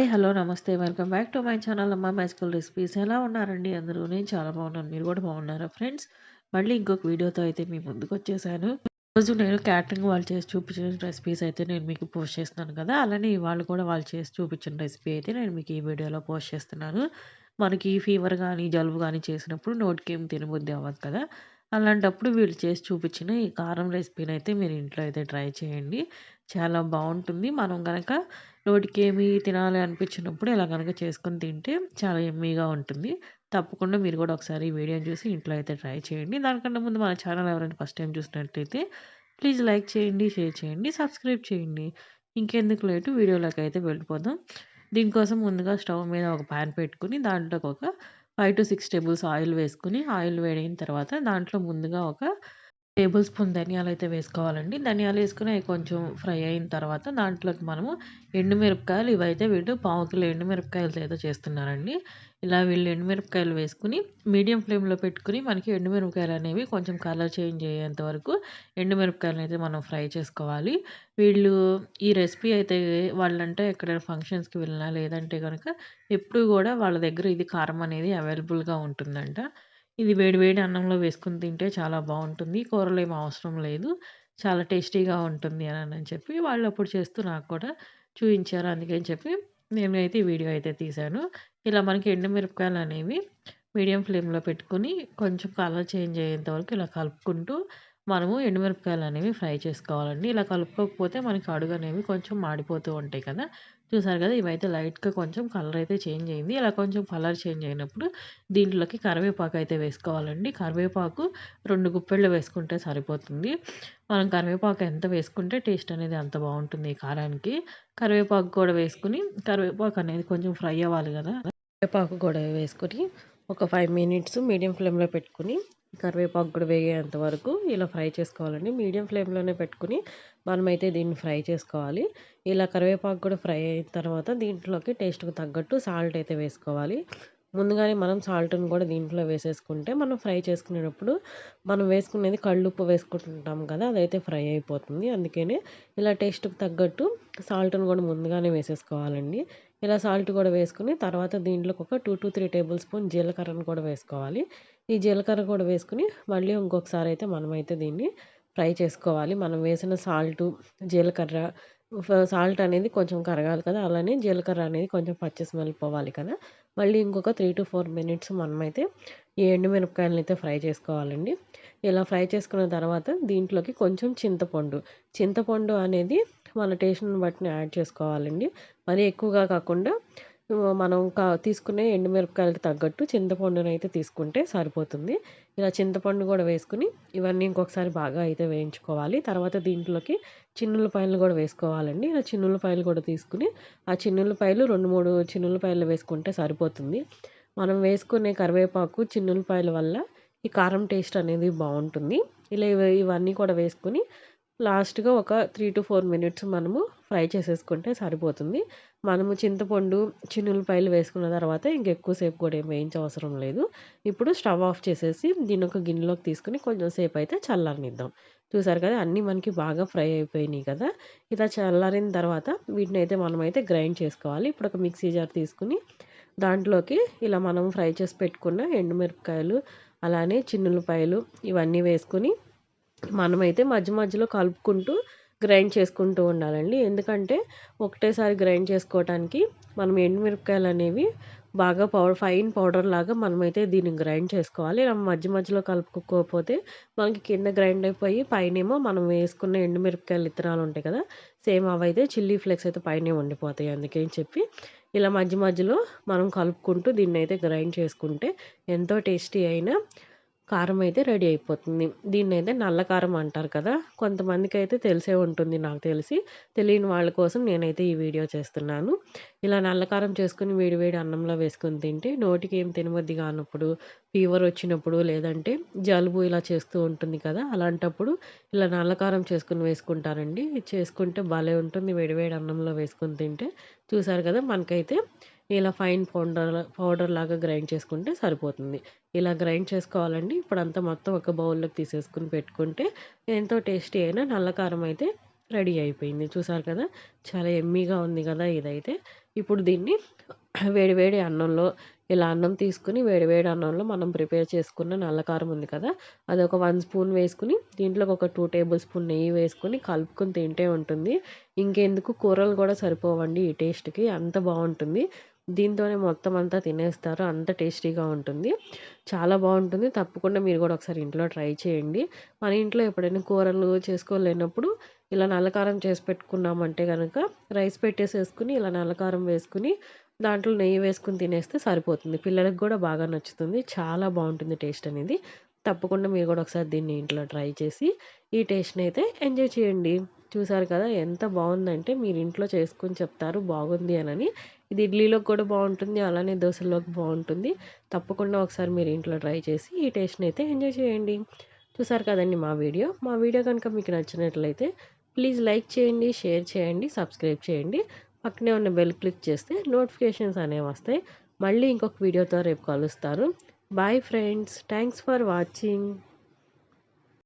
Hi hello నమస్తే. Welcome back to my channel Amma magical recipes ఎలా ఉన్నారండి? అందరూ నేను చాలా బాగున్నాను. మీరు కూడా బాగున్నారా ఫ్రెండ్స్ మళ్ళీ ఇంకొక వీడియోతో అయితే మీ ముందుకు వచ్చేసాను. రోజు నేను క్యాటరింగ్ వాళ్ళు చేసి చూపించిన రెసిపీస్ అయితే నేను మీకు పోస్ట్ చేస్తున్నాను కదా. అలానే వాళ్ళు కూడా వాళ్ళు చేసి చూపించిన రెసిపీ అయితే నేను మీకు ఈ వీడియోలో పోస్ట్ చేస్తున్నాను. మనకి ఫీవర్ కానీ జలుబు కానీ చేసినప్పుడు నోటికి ఏం తినబుద్ధి అవ్వదు కదా. అలాంటప్పుడు వీళ్ళు చేసి చూపించిన ఈ కారం రెసిపీని అయితే మీరు ఇంట్లో అయితే ట్రై చేయండి. చాలా బాగుంటుంది. మనం కనుక నోటికి ఏమి తినాలి అనిపించినప్పుడు ఇలా కనుక చేసుకొని తింటే చాలా ఎమ్మీగా ఉంటుంది. తప్పకుండా మీరు కూడా ఒకసారి ఈ వీడియోని చూసి ఇంట్లో అయితే ట్రై చేయండి. దానికన్నా ముందు మన ఛానల్ ఎవరైనా ఫస్ట్ టైం చూసినట్లయితే ప్లీజ్ లైక్ చేయండి షేర్ చేయండి సబ్స్క్రైబ్ చేయండి. ఇంకెందుకు లేటు వీడియోలోకి అయితే వెళ్ళిపోదాం. దీనికోసం ముందుగా స్టవ్ మీద ఒక ప్యాన్ పెట్టుకుని దాంట్లోకి ఒక five to six tables oil వేసుకుని ఆయిల్ వేడైన తర్వాత దాంట్లో ముందుగా ఒక టేబుల్ స్పూన్ ధనియాలు అయితే వేసుకోవాలండి. ధనియాలు వేసుకుని అవి కొంచెం ఫ్రై అయిన తర్వాత దాంట్లోకి మనము ఎండుమిరపకాయలు ఇవైతే వీళ్ళు పావు కిలో ఎండుమిరపకాయలతో అయితే చేస్తున్నారండి. ఇలా వీళ్ళు ఎండుమిరపకాయలు వేసుకుని మీడియం ఫ్లేమ్లో పెట్టుకుని మనకి ఎండుమిరపకాయలు అనేవి కొంచెం కలర్ చేంజ్ అయ్యేంత వరకు ఎండుమిరపకాయలు అయితే మనం ఫ్రై చేసుకోవాలి. వీళ్ళు ఈ రెసిపీ అయితే వాళ్ళంటే ఎక్కడైనా ఫంక్షన్స్కి వెళ్ళినా లేదంటే కనుక ఎప్పుడు కూడా వాళ్ళ దగ్గర ఇది కారం అనేది అవైలబుల్గా ఉంటుందంట. ఇది వేడి వేడి అన్నంలో వేసుకుని తింటే చాలా బాగుంటుంది. కూరలు ఏమి అవసరం లేదు. చాలా టేస్టీగా ఉంటుంది అని అని చెప్పి వాళ్ళు అప్పుడు చేస్తూ నాకు కూడా చూపించారు. అందుకని చెప్పి నేనైతే ఈ వీడియో అయితే తీశాను. ఇలా మనకి ఎండుమిరపకాయలు అనేవి మీడియం ఫ్లేమ్లో పెట్టుకుని కొంచెం కలర్ చేంజ్ అయ్యేంత వరకు ఇలా కలుపుకుంటూ మనము ఎండుమిరపకాయలు అనేవి ఫ్రై చేసుకోవాలండి. ఇలా కలుపుకోకపోతే మనకి అడుగు అనేవి కొంచెం మాడిపోతూ ఉంటాయి కదా. చూసారు కదా ఇవైతే లైట్గా కొంచెం కలర్ అయితే చేంజ్ అయింది. ఇలా కొంచెం కలర్ చేంజ్ అయినప్పుడు దీంట్లోకి కరివేపాకు అయితే వేసుకోవాలండి. కరివేపాకు రెండు గుప్పెళ్ళు వేసుకుంటే సరిపోతుంది. మనం కరివేపాకు ఎంత వేసుకుంటే టేస్ట్ అనేది అంత బాగుంటుంది ఈ కారానికి. కరివేపాకు కూడా వేసుకుని కరివేపాకు అనేది కొంచెం ఫ్రై అవ్వాలి కదా. కరివేపాకు కూడా వేసుకొని ఒక ఫైవ్ మినిట్స్ మీడియం ఫ్లేమ్లో పెట్టుకుని కరివేపాకు కూడా వేగేంత వరకు ఇలా ఫ్రై చేసుకోవాలండి. మీడియం ఫ్లేమ్లోనే పెట్టుకుని మనమైతే దీన్ని ఫ్రై చేసుకోవాలి. ఇలా కరివేపాకు కూడా ఫ్రై అయిన తర్వాత దీంట్లోకి టేస్ట్కి తగ్గట్టు సాల్ట్ అయితే వేసుకోవాలి. ముందుగానే మనం సాల్ట్ని కూడా దీంట్లో వేసేసుకుంటే మనం ఫ్రై చేసుకునేటప్పుడు మనం వేసుకునేది కళ్ళుప్పు వేసుకుంటుంటాం కదా అదైతే ఫ్రై అయిపోతుంది. అందుకనే ఇలా టేస్ట్కి తగ్గట్టు సాల్ట్ని కూడా ముందుగానే వేసేసుకోవాలండి. ఇలా సాల్ట్ కూడా వేసుకుని తర్వాత దీంట్లోకి ఒక two to three tablespoon జీలకర్రను కూడా వేసుకోవాలి. ఈ జీలకర్ర కూడా వేసుకుని మళ్ళీ ఇంకొకసారి అయితే మనమైతే దీన్ని ఫ్రై చేసుకోవాలి. మనం వేసిన సాల్టు జీలకర్ర సాల్ట్ అనేది కొంచెం కరగాలి కదా. అలానే జీలకర్ర అనేది కొంచెం పచ్చి స్మెల్ పోవాలి కదా. మళ్ళీ ఇంకొక త్రీ టు ఫోర్ మినిట్స్ మనమైతే ఈ ఎండుమిరపకాయలను అయితే ఫ్రై చేసుకోవాలండి. ఇలా ఫ్రై చేసుకున్న తర్వాత దీంట్లోకి కొంచెం చింతపండు. చింతపండు అనేది మన టేస్ట్ని బట్టి యాడ్ చేసుకోవాలండి. మరీ ఎక్కువగా కాకుండా మనం కా తీసుకునే ఎండుమిరపకాయలకి తగ్గట్టు చింతపండును అయితే తీసుకుంటే సరిపోతుంది. ఇలా చింతపండు కూడా వేసుకుని ఇవన్నీ ఇంకొకసారి బాగా అయితే వేయించుకోవాలి. తర్వాత దీంట్లోకి చిన్నులపాయలు కూడా వేసుకోవాలండి. ఇలా చిన్నులపాయలు కూడా తీసుకుని ఆ చిన్నులపాయలు రెండు మూడు చిన్నులపాయలు వేసుకుంటే సరిపోతుంది. మనం వేసుకునే కరివేపాకు చిన్నులపాయల వల్ల ఈ కారం టేస్ట్ అనేది బాగుంటుంది. ఇలా ఇవన్నీ కూడా వేసుకుని లాస్ట్గా ఒక త్రీ టు ఫోర్ మినిట్స్ మనము ఫ్రై చేసేసుకుంటే సరిపోతుంది. మనము చింతపండు చిన్నులపాయలు వేసుకున్న తర్వాత ఇంకెక్కువసేపు కూడా ఏం వేయించే అవసరం లేదు. ఇప్పుడు స్టవ్ ఆఫ్ చేసేసి దీన్ని ఒక గిన్నెలోకి తీసుకుని కొంచెం సేపు అయితే చల్లారనిద్దాం. చూసారు కదా అన్నీ మనకి బాగా ఫ్రై అయిపోయినాయి కదా. ఇలా చల్లారిన తర్వాత వీటిని అయితే మనమైతే గ్రైండ్ చేసుకోవాలి. ఇప్పుడు ఒక మిక్సీ జార్ తీసుకుని దాంట్లోకి ఇలా మనం ఫ్రై చేసి పెట్టుకున్న ఎండుమిరపకాయలు అలానే చిన్నులపాయలు ఇవన్నీ వేసుకుని మనమైతే మధ్య మధ్యలో కలుపుకుంటూ గ్రైండ్ చేసుకుంటూ ఉండాలండి. ఎందుకంటే ఒకటేసారి గ్రైండ్ చేసుకోవటానికి మనం ఎండుమిరపకాయలు అనేవి బాగా పౌడర్ ఫైన్ పౌడర్ లాగా మనమైతే దీన్ని గ్రైండ్ చేసుకోవాలి. మధ్య మధ్యలో కలుపుకోకపోతే మనకి కింద గ్రైండ్ అయిపోయి పైనేమో మనం వేసుకున్న ఎండుమిరపకాయలు ఇత్తనాలు ఉంటాయి కదా సేమ్ అవైతే చిల్లీ ఫ్లేక్స్ అయితే పైనే ఉండిపోతాయి అందుకని చెప్పి ఇలా మధ్య మధ్యలో మనం కలుపుకుంటూ దీన్ని అయితే గ్రైండ్ చేసుకుంటే ఎంతో టేస్టీ అయినా కారం అయితే రెడీ అయిపోతుంది. దీన్ని అయితే నల్ల కారం అంటారు కదా కొంతమందికి అయితే తెలిసే ఉంటుంది నాకు తెలిసి. తెలియని వాళ్ళ కోసం నేనైతే ఈ వీడియో చేస్తున్నాను. ఇలా నల్ల కారం చేసుకుని వేడివేడి అన్నంలో వేసుకొని తింటే నోటికి ఏం తినవద్ది కానప్పుడు ఫీవర్ వచ్చినప్పుడు లేదంటే జలుబు ఇలా చేస్తూ ఉంటుంది కదా అలాంటప్పుడు ఇలా నల్ల కారం చేసుకుని వేసుకుంటారండి. చేసుకుంటే భలే ఉంటుంది వేడివేడి అన్నంలో వేసుకొని తింటే. చూసారు కదా మనకైతే ఇలా ఫైన్ పౌడర్ పౌడర్ లాగా గ్రైండ్ చేసుకుంటే సరిపోతుంది. ఇలా గ్రైండ్ చేసుకోవాలండి. ఇప్పుడంతా మొత్తం ఒక బౌల్లోకి తీసేసుకుని పెట్టుకుంటే ఎంతో టేస్టీ అయినా నల్ల కారం అయితే రెడీ అయిపోయింది. చూసారు కదా? చాలా ఎమ్మీగా ఉంది కదా ఇదైతే. ఇప్పుడు దీన్ని వేడివేడి అన్నంలో ఇలా అన్నం తీసుకుని వేడివేడి అన్నంలో మనం ప్రిపేర్ చేసుకున్న నల్లకారం ఉంది కదా? అది ఒక వన్ స్పూన్ వేసుకుని దీంట్లోకి ఒక టూ టేబుల్ స్పూన్ నెయ్యి వేసుకుని కలుపుకొని తింటే ఉంటుంది. ఇంకెందుకు? కూరలు కూడా సరిపోవండి ఈ టేస్ట్కి అంత బాగుంటుంది. దీంతోనే మొత్తం అంతా తినేస్తారు. అంత టేస్టీగా ఉంటుంది. చాలా బాగుంటుంది. తప్పకుండా మీరు కూడా ఒకసారి ఇంట్లో ట్రై చేయండి. మన ఇంట్లో ఎప్పుడైనా కూరలు చేసుకోలేనప్పుడు ఇలా నల్లకారం చేసి పెట్టుకున్నామంటే కనుక రైస్ పెట్టేసేసుకుని ఇలా నల్లకారం వేసుకుని దాంట్లో నెయ్యి వేసుకుని తినేస్తే సరిపోతుంది. పిల్లలకు కూడా బాగా నచ్చుతుంది. చాలా బాగుంటుంది టేస్ట్ అనేది. తప్పకుండా మీరు కూడా ఒకసారి దీన్ని ఇంట్లో ట్రై చేసి ఈ టేస్ట్ని అయితే ఎంజాయ్ చేయండి. చూసారు కదా ఎంత బాగుందంటే మీరు ఇంట్లో చేసుకుని చెప్తారు బాగుంది అని ఇది ఇడ్లీలోకి కూడా బాగుంటుంది అలానే దోశల్లోకి బాగుంటుంది. తప్పకుండా ఒకసారి మీరు ఇంట్లో ట్రై చేసి ఈ టేస్ట్ని అయితే ఎంజాయ్ చేయండి. చూసారు కదండి మా వీడియో? మా వీడియో కనుక మీకు నచ్చినట్లయితే ప్లీజ్ లైక్ చేయండి షేర్ చేయండి సబ్స్క్రైబ్ చేయండి. పక్కనే ఉన్న బెల్ క్లిక్ చేస్తే నోటిఫికేషన్స్ అనేవి వస్తాయి. మళ్ళీ ఇంకొక వీడియోతో రేపు కలుస్తారు bye friends thanks for watching.